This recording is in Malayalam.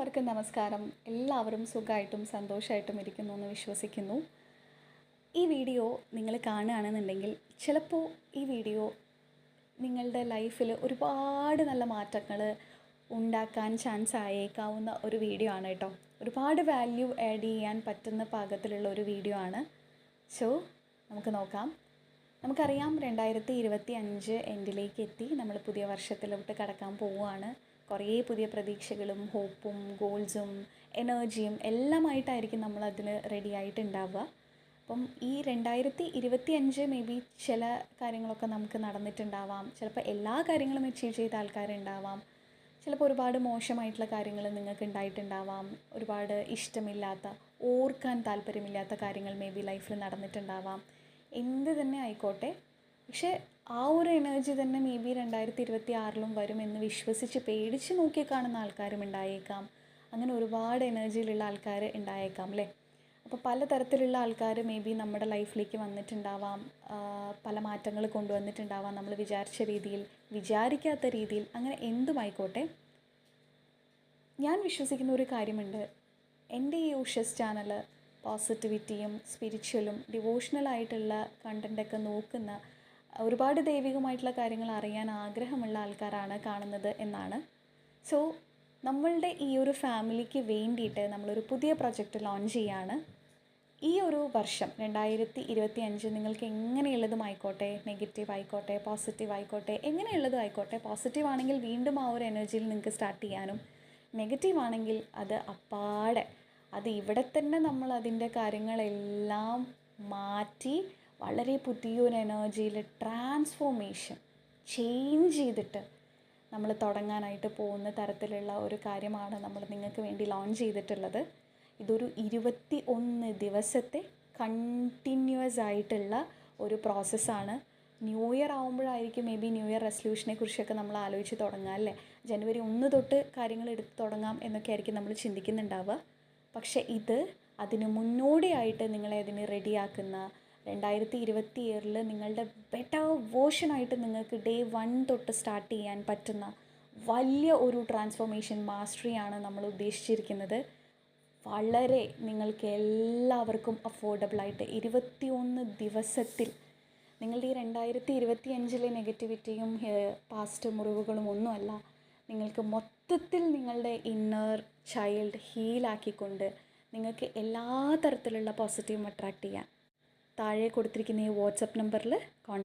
എല്ലാവർക്കും നമസ്കാരം. എല്ലാവരും സുഖമായിട്ടും സന്തോഷമായിട്ടും ഇരിക്കുന്നു എന്ന് വിശ്വസിക്കുന്നു. ഈ വീഡിയോ നിങ്ങൾ കാണുകയാണെന്നുണ്ടെങ്കിൽ ചിലപ്പോൾ ഈ വീഡിയോ നിങ്ങളുടെ ലൈഫിൽ ഒരുപാട് നല്ല മാറ്റങ്ങൾ ഉണ്ടാക്കാൻ ചാൻസ് ആയേക്കാവുന്ന ഒരു വീഡിയോ ആണ് കേട്ടോ. ഒരുപാട് വാല്യൂ ആഡ് ചെയ്യാൻ പറ്റുന്ന പാകത്തിലുള്ള ഒരു വീഡിയോ ആണ്. സോ നമുക്ക് നോക്കാം. നമുക്കറിയാം രണ്ടായിരത്തി ഇരുപത്തി അഞ്ച് എൻഡിലേക്ക് എത്തി. നമ്മൾ പുതിയ വർഷത്തിലോട്ട് കടക്കാൻ പോവുകയാണ്. കുറേ പുതിയ പ്രതീക്ഷകളും ഹോപ്പും ഗോൾസും എനർജിയും എല്ലാമായിട്ടായിരിക്കും നമ്മൾ അതിന് റെഡി ആയിട്ടുണ്ടാവുക. അപ്പം ഈ രണ്ടായിരത്തി ഇരുപത്തി അഞ്ച് മേ ബി ചില കാര്യങ്ങളൊക്കെ നമുക്ക് നടന്നിട്ടുണ്ടാവാം. ചിലപ്പോൾ എല്ലാ കാര്യങ്ങളും അച്ചീവ് ചെയ്ത ആൾക്കാരുണ്ടാവാം. ചിലപ്പോൾ ഒരുപാട് മോശമായിട്ടുള്ള കാര്യങ്ങൾ നിങ്ങൾക്ക് ഉണ്ടായിട്ടുണ്ടാവാം. ഒരുപാട് ഇഷ്ടമില്ലാത്ത ഓർക്കാൻ താല്പര്യമില്ലാത്ത കാര്യങ്ങൾ മേ ബി ലൈഫിൽ നടന്നിട്ടുണ്ടാവാം. എന്ത് തന്നെ ആയിക്കോട്ടെ പക്ഷേ ആ ഒരു എനർജി തന്നെ മേ ബി രണ്ടായിരത്തി ഇരുപത്തി ആറിലും വരുമെന്ന് വിശ്വസിച്ച് പേടിച്ച് നോക്കി കാണുന്ന ആൾക്കാരും ഉണ്ടായേക്കാം. അങ്ങനെ ഒരുപാട് എനർജിയിലുള്ള ആൾക്കാർ ഉണ്ടായേക്കാം അല്ലേ അപ്പോൾ പലതരത്തിലുള്ള ആൾക്കാർ മേ ബി നമ്മുടെ ലൈഫിലേക്ക് വന്നിട്ടുണ്ടാവാം. പല മാറ്റങ്ങൾ കൊണ്ടുവന്നിട്ടുണ്ടാവാം നമ്മൾ വിചാരിച്ച രീതിയിൽ വിചാരിക്കാത്ത രീതിയിൽ. അങ്ങനെ എന്തുമായിക്കോട്ടെ? ഞാൻ വിശ്വസിക്കുന്ന ഒരു കാര്യമുണ്ട്. എന്റെ ഈ ഉഷസ് ചാനൽ പോസിറ്റിവിറ്റിയും സ്പിരിച്വലും ഡിവോഷണലായിട്ടുള്ള കണ്ടന്റൊക്കെ നോക്കുന്ന ഒരുപാട് ദൈവികമായിട്ടുള്ള കാര്യങ്ങൾ അറിയാൻ ആഗ്രഹമുള്ള ആൾക്കാരാണ് കാണുന്നത് എന്നാണ്. സോ നമ്മളുടെ ഈ ഒരു ഫാമിലിക്ക് വേണ്ടിയിട്ട് നമ്മളൊരു പുതിയ പ്രൊജക്റ്റ് ലോഞ്ച് ചെയ്യാണ്. ഈ ഒരു വർഷം രണ്ടായിരത്തി ഇരുപത്തി അഞ്ച് നിങ്ങൾക്ക് എങ്ങനെയുള്ളതും ആയിക്കോട്ടെ നെഗറ്റീവ് ആയിക്കോട്ടെ പോസിറ്റീവ് ആയിക്കോട്ടെ എങ്ങനെയുള്ളതും ആയിക്കോട്ടെ പോസിറ്റീവ് ആണെങ്കിൽ വീണ്ടും ആ ഒരു എനർജിയിൽ നിങ്ങൾക്ക് സ്റ്റാർട്ട് ചെയ്യാനും നെഗറ്റീവ് ആണെങ്കിൽ അത് അപ്പാടെ അത് ഇവിടെ തന്നെ നമ്മൾ അതിന്റെ കാര്യങ്ങളെല്ലാം മാറ്റി വളരെ പുതിയൊരു എനർജിയിൽ ട്രാൻസ്ഫോർമേഷൻ ചേഞ്ച് ചെയ്തിട്ട് നമ്മൾ തുടങ്ങാനായിട്ട് പോകുന്ന തരത്തിലുള്ള ഒരു കാര്യമാണ് നമ്മൾ നിങ്ങൾക്ക് വേണ്ടി ലോഞ്ച് ചെയ്തിട്ടുള്ളത്. ഇതൊരു ഇരുപത്തി ഒന്ന് ദിവസത്തെ കണ്ടിന്യൂസ് ആയിട്ടുള്ള ഒരു പ്രോസസ്സാണ് ന്യൂ ഇയർ ആകുമ്പോഴായിരിക്കും മേ ബി ന്യൂ ഇയർ റെസൊല്യൂഷനെ കുറിച്ചൊക്കെ നമ്മൾ ആലോചിച്ച് തുടങ്ങാം അല്ലേ? ജനുവരി ഒന്ന് തൊട്ട് കാര്യങ്ങൾ എടുത്ത് തുടങ്ങാം എന്നൊക്കെ ആയിരിക്കും നമ്മൾ ചിന്തിക്കുന്നുണ്ടാവുക. പക്ഷേ ഇത് അതിന് മുന്നോടിയായിട്ട് നിങ്ങളെ അതിന് റെഡിയാക്കുന്ന രണ്ടായിരത്തി ഇരുപത്തി ഇയറിൽ നിങ്ങളുടെ ബെറ്റർ വേർഷനായിട്ട് നിങ്ങൾക്ക് ഡേ വൺ തൊട്ട് സ്റ്റാർട്ട് ചെയ്യാൻ പറ്റുന്ന വലിയ ഒരു ട്രാൻസ്ഫോർമേഷൻ മാസ്റ്ററിയാണ് നമ്മൾ ഉദ്ദേശിച്ചിരിക്കുന്നത്. വളരെ നിങ്ങൾക്ക് എല്ലാവർക്കും അഫോർഡബിളായിട്ട് ഇരുപത്തി ഒന്ന് ദിവസത്തിൽ നിങ്ങളുടെ ഈ രണ്ടായിരത്തി ഇരുപത്തി അഞ്ചിലെ നെഗറ്റിവിറ്റിയും പാസ്റ്റ് മുറിവുകളും ഒന്നുമല്ല നിങ്ങൾക്ക് മൊത്തത്തിൽ നിങ്ങളുടെ ഇന്നർ ചൈൽഡ് ഹീലാക്കിക്കൊണ്ട് നിങ്ങൾക്ക് എല്ലാ തരത്തിലുള്ള പോസിറ്റീവും അട്രാക്റ്റ് ചെയ്യാൻ താഴെ കൊടുത്തിരിക്കുന്ന ഈ വാട്സപ്പ് നമ്പറിൽ കോൺ